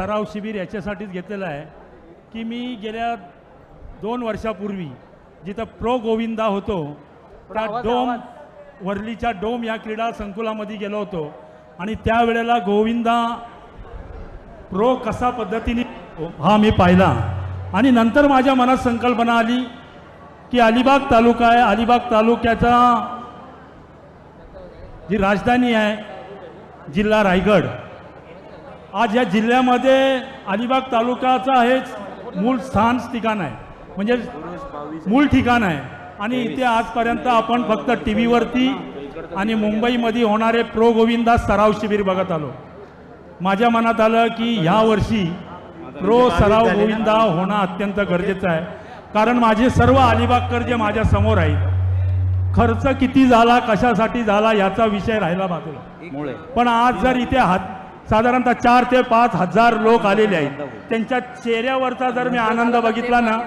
सराव शिबिर याच्यासाठीच घेतलेलं आहे की मी गेल्या दोन वर्षापूर्वी जिथं प्रो गोविंदा होतो त्या डोम वर्लीच्या डोम या क्रीडा संकुलामध्ये गेलो होतो. आणि त्यावेळेला गोविंदा प्रो कसा पद्धतीने हा मी पाहिला. आणि नंतर माझ्या मनात संकल्पना आली की अलिबाग तालुका आहे. अलिबाग तालुक्याचा जी राजधानी आहे जिल्हा रायगड. आज या जिल्ह्यामध्ये अलिबाग तालुक्याचा हेच मूळ स्थान ठिकाण आहे. म्हणजे मूळ ठिकाण आहे. आणि इथे आजपर्यंत आपण फक्त टी व्हीवरती आणि मुंबईमध्ये होणारे प्रो गोविंदा सराव शिबिर बघत आलो. माझ्या मनात आलं की ह्या वर्षी प्रो सराव गोविंदा होणं अत्यंत गरजेचं आहे. कारण माझे सर्व अलिबागकर जे माझ्यासमोर आहेत खर्च किती झाला कशासाठी झाला याचा विषय राहिला बाजूला पण आज जर इथे हात साधारणतः चार ते पाच हजार लोक आलेले आहेत. त्यांच्या चेहऱ्यावरचा जर मी आनंद बघितला ना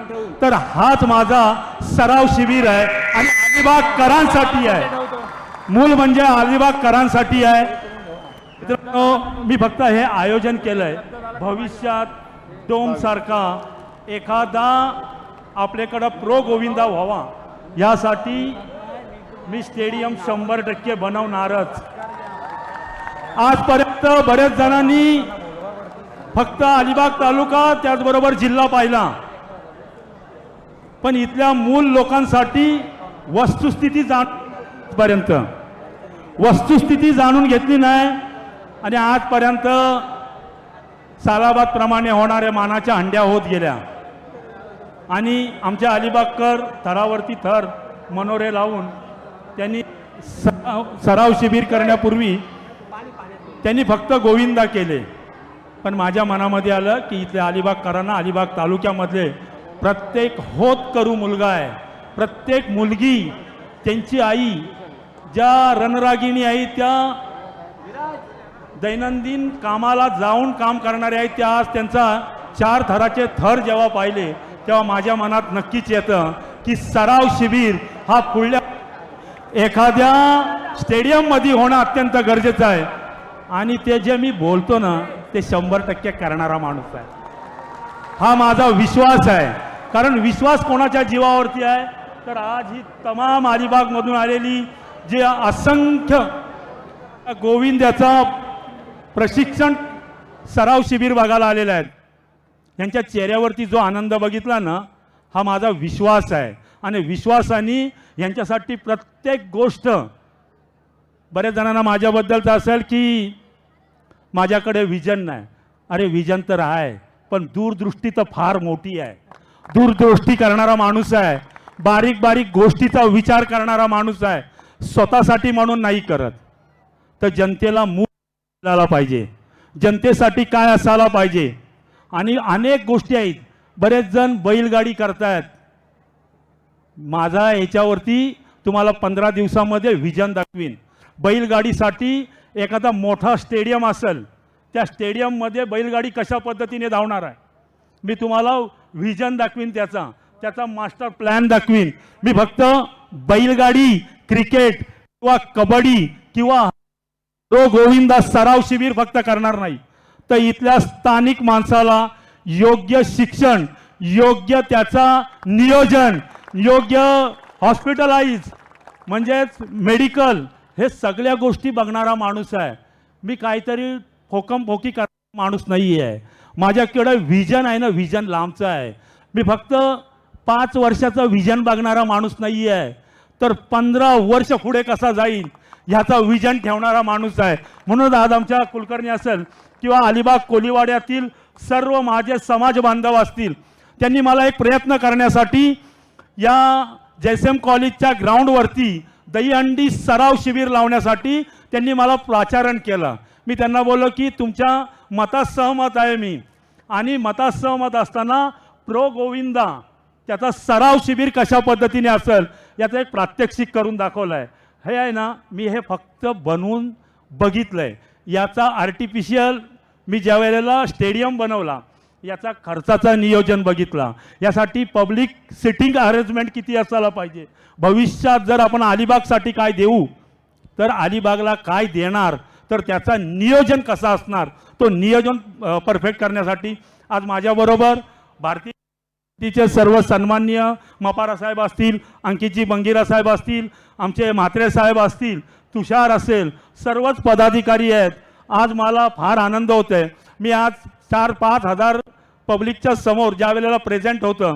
तर हाच माझा सराव शिबिर आहे आणि अलिबागकरांसाठी आहे. मूल म्हणजे अलिबागकरांसाठी आहे. मित्रांनो मी फक्त हे आयोजन केलंय. भविष्यात डोम सारखा एखादा आपल्याकडं प्रो गोविंदा व्हावा यासाठी मी स्टेडियम शंभर टक्के बनवणारच. आजपर्यंत बऱ्याच जणांनी फक्त अलिबाग तालुका त्याचबरोबर जिल्हा पाहिला. पण इथल्या मूल लोकांसाठी वस्तुस्थिती जाण पर्यंत वस्तुस्थिती जाणून घेतली नाही आणि आजपर्यंत सालाबादप्रमाणे होणाऱ्या मानाच्या हंड्या होत गेल्या. आणि आमच्या अलिबागकर थरावरती थर मनोरे लावून त्यांनी सराव शिबिर करण्यापूर्वी त्यांनी फक्त गोविंदा केले. पण माझ्या मनामध्ये आलं की इथल्या अलिबागकरांना अलिबाग तालुक्यामधले प्रत्येक होत करू मुलगा आहे. प्रत्येक मुलगी त्यांची आई ज्या रणरागिणी आहे त्या दैनंदिन कामाला जाऊन काम करणारे आहेत त्या आज त्यांचा चार थराचे थर जेव्हा पाहिले तेव्हा माझ्या मनात नक्कीच येतं की सराव शिबिर हा पुढल्या एखाद्या स्टेडियममध्ये होणं अत्यंत गरजेचं आहे. आणि ते जे मी बोलतो ना ते शंभर टक्के करणारा माणूस आहे. हा माझा विश्वास आहे. कारण विश्वास कोणाच्या जीवावरती आहे? तर आज ही तमाम अलिबागमधून आलेली जे असंख्य गोविंद्याचा प्रशिक्षण सराव शिबिर बघायला आलेला आहेत. त्यांच्या चेहऱ्यावरती जो आनंद बघितला ना हा माझा विश्वास आहे. आणि विश्वासाने यांच्यासाठी प्रत्येक गोष्ट बऱ्याच जणांना माझ्याबद्दलचं असेल की माझ्याकडे विजन नाही. अरे विजन तर आहे पण दूरदृष्टी तर फार मोठी आहे. दूरदृष्टी करणारा माणूस आहे. बारीक बारीक गोष्टीचा विचार करणारा माणूस आहे. स्वतःसाठी म्हणून नाही करत. तर जनतेला मूळ मिळाला पाहिजे. जनतेसाठी काय असायला पाहिजे? आणि अनेक गोष्टी आहेत. बरेच जण बैलगाडी करतायत. माझा याच्यावरती तुम्हाला पंधरा दिवसामध्ये व्हिजन दाखवीन. बैलगाडीसाठी एखादा मोठा स्टेडियम असेल त्या स्टेडियममध्ये बैलगाडी कशा पद्धतीने धावणार आहे? मी तुम्हाला व्हिजन दाखवीन त्याचा. त्याचा मास्टर प्लॅन दाखवीन. मी फक्त बैलगाडी क्रिकेट किंवा कबड्डी किंवा तो गोविंदा सराव शिबिर फक्त करणार नाही. तर इथल्या स्थानिक माणसाला योग्य शिक्षण योग्य त्याचा नियोजन योग्य हॉस्पिटलाइज म्हणजेच मेडिकल हे सगळ्या गोष्टी बघणारा माणूस आहे. मी काहीतरी फोकम फोकी करणारा माणूस नाही आहे माझ्याकडं व्हिजन आहे ना व्हिजन लांबचं आहे. मी फक्त पाच वर्षाचं व्हिजन बघणारा माणूस नाही आहे तर पंधरा वर्ष पुढे कसा जाईल ह्याचा विजन ठेवणारा माणूस आहे. म्हणून आज आमच्या कुलकर्णी असेल किंवा अलिबाग कोलीवाड्यातील सर्व माझे समाज बांधव असतील त्यांनी मला एक प्रयत्न करण्यासाठी या जयसेम कॉलेजच्या ग्राउंडवरती दहीहंडी सराव शिबिर लावण्यासाठी त्यांनी मला प्राचारण केलं. मी त्यांना बोललो की तुमच्या मतात सहमत आहे मी. आणि मतात सहमत असताना प्रो गोविंदा त्याचा सराव शिबिर कशा पद्धतीने असेल याचं एक प्रात्यक्षिक करून दाखवलं आहे हे आहे ना मी हे फक्त बनवून बघितलं आहे याचा आर्टिफिशियल मी ज्या वेळेला स्टेडियम बनवला याचा खर्चाचा नियोजन बघितला. यासाठी पब्लिक सिटिंग अरेंजमेंट किती असायला पाहिजे? भविष्यात जर आपण अलिबागसाठी काय देऊ तर अलिबागला काय देणार तर त्याचा नियोजन कसा असणार? तो नियोजन परफेक्ट करण्यासाठी आज माझ्याबरोबर भारतीय तिचे सर्व सन्माननीय मपारा साहेब असतील अंकितजी बंगिरा साहेब असतील आमचे म्हात्रे साहेब असतील तुषार असेल सर्वच पदाधिकारी आहेत. आज मला फार आनंद होतो आहे मी आज चार पाच हजार पब्लिकच्या समोर ज्या वेळेला प्रेझेंट होतं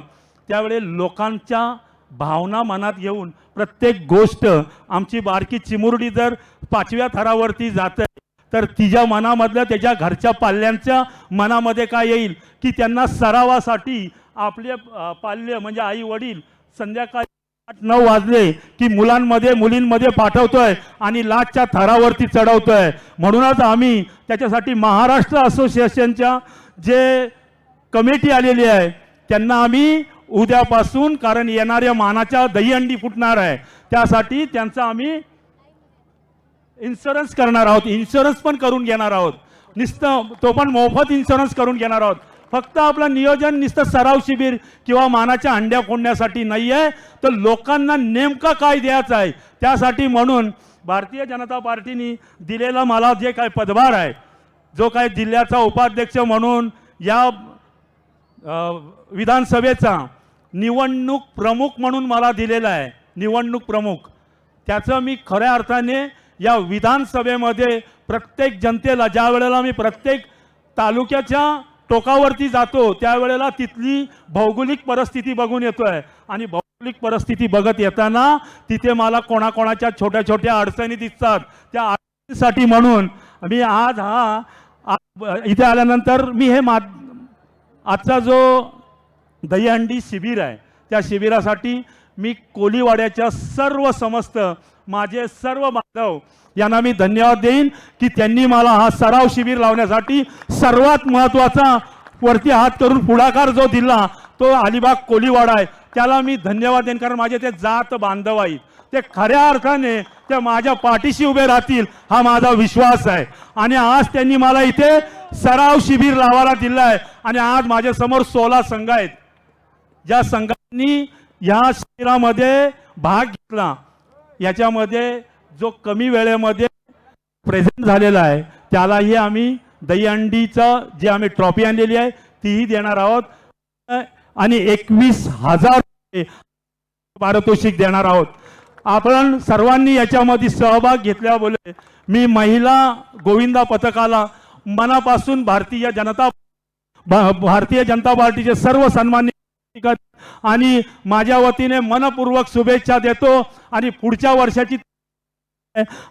त्यावेळी लोकांच्या भावना मनात घेऊन प्रत्येक गोष्ट आमची बारकी चिमुरडी जर पाचव्या थरावरती जाते तर तिच्या मनामधल्या त्याच्या घरच्या पाल्यांच्या मनामध्ये काय येईल? की त्यांना सरावासाठी आपले पाल्य म्हणजे आई वडील संध्याकाळी आठ नऊ वाजले की मुलांमध्ये मुलींमध्ये पाठवतोय आणि लाटच्या थरावरती चढवतोय. म्हणूनच आम्ही त्याच्यासाठी महाराष्ट्र असोसिएशनच्या जे कमिटी आलेली आहे. त्यांना आम्ही उद्यापासून कारण येणाऱ्या मानाच्या दहीहंडी फुटणार आहे. त्यासाठी त्यांचा आम्ही इन्शुरन्स करणार आहोत. इन्शुरन्स पण करून घेणार आहोत. नुसतं तो पण मोफत इन्शुरन्स करून घेणार आहोत. फक्त आपलं नियोजन नुसतं सराव शिबिर किंवा मानाच्या अंड्या फोडण्यासाठी नाही आहे तर लोकांना नेमकं काय द्यायचं आहे? त्यासाठी म्हणून भारतीय जनता पार्टीने दिलेला मला जे काय पदभार आहे जो काय जिल्ह्याचा उपाध्यक्ष म्हणून या विधानसभेचा निवडणूक प्रमुख म्हणून मला दिलेला आहे. निवडणूक प्रमुख. त्याचं मी खऱ्या अर्थाने या विधानसभेमध्ये प्रत्येक जनतेला ज्या वेळेला मी प्रत्येक तालुक्याच्या टोकावरती जातो त्यावेळेला तिथली भौगोलिक परिस्थिती बघून येतो आहे आणि भौगोलिक परिस्थिती बघत येताना तिथे मला कोणाकोणाच्या छोट्या छोट्या अडचणी दिसतात. त्या अडचणीसाठी म्हणून मी आज हा इथे आल्यानंतर मी हे मा आजचा जो दहीहंडी शिबिर आहे त्या शिबिरासाठी मी कोलीवाड्याच्या सर्व समस्त माझे सर्व बांधव यांना मी धन्यवाद देईन की त्यांनी मला हा सराव शिबिर लावण्यासाठी सर्वात महत्त्वाचा वरती हात करून पुढाकार जो दिला तो अलिबाग कोलीवाडा आहे. त्याला मी धन्यवाद देईन कारण माझे ते जात बांधव आहेत. ते खऱ्या अर्थाने ते माझ्या पाठीशी उभे राहतील हा माझा विश्वास आहे. आणि आज त्यांनी मला इथे सराव शिबिर लावायला दिला आहे. आणि आज माझ्यासमोर सोळा संघ आहेत. ज्या संघांनी या शिबिरामध्ये भाग घेतला. याच्यामध्ये जो कमी वेळेमध्ये प्रेझेंट झालेला आहे त्यालाही आम्ही दहीहंडीचं जी आम्ही ट्रॉफी आणलेली आहे तीही देणार आहोत. आणि एकवीस हजार पारितोषिक देणार आहोत. आपण सर्वांनी याच्यामध्ये सहभाग घेतल्याबोले मी महिला गोविंदा पथकाला मनापासून भारतीय जनता भा- भारतीय जनता पार्टीचे सर्व सन्मान्य आणि माझ्या वतीने मनपूर्वक शुभेच्छा देतो आणि पुढच्या वर्षाची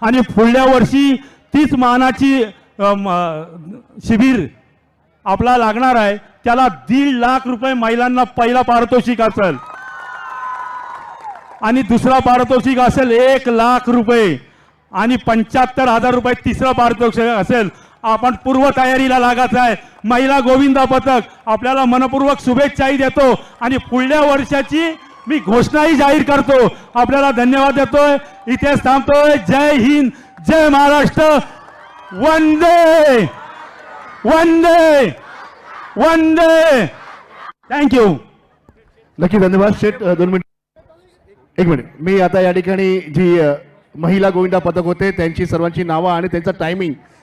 आणि पुढल्या वर्षी तीच मानाची शिबिर आपला लागणार आहे. त्याला दीड लाख रुपये महिलांना पहिला पारितोषिक असेल. आणि दुसरा पारितोषिक असेल एक लाख रुपये. आणि पंच्याहत्तर हजार रुपये तिसरं पारितोषिक असेल. आपण पूर्व तयारीला लागायचं आहे. महिला गोविंदा पथक आपल्याला मनपूर्वक शुभेच्छाही देतो. आणि पुढल्या वर्षाची मी घोषणाही जाहीर करतो. आपल्याला धन्यवाद देतोय. इथेच थांबतोय. जय हिंद. जय महाराष्ट्र. वंदे. वंदे. वंदे. थँक्यू नक्की धन्यवाद. शेठ दोन मिनिट. एक मिनिट. मी आता या ठिकाणी जी महिला गोविंदा पथक होते त्यांची सर्वांची नावं आणि त्यांचं टायमिंग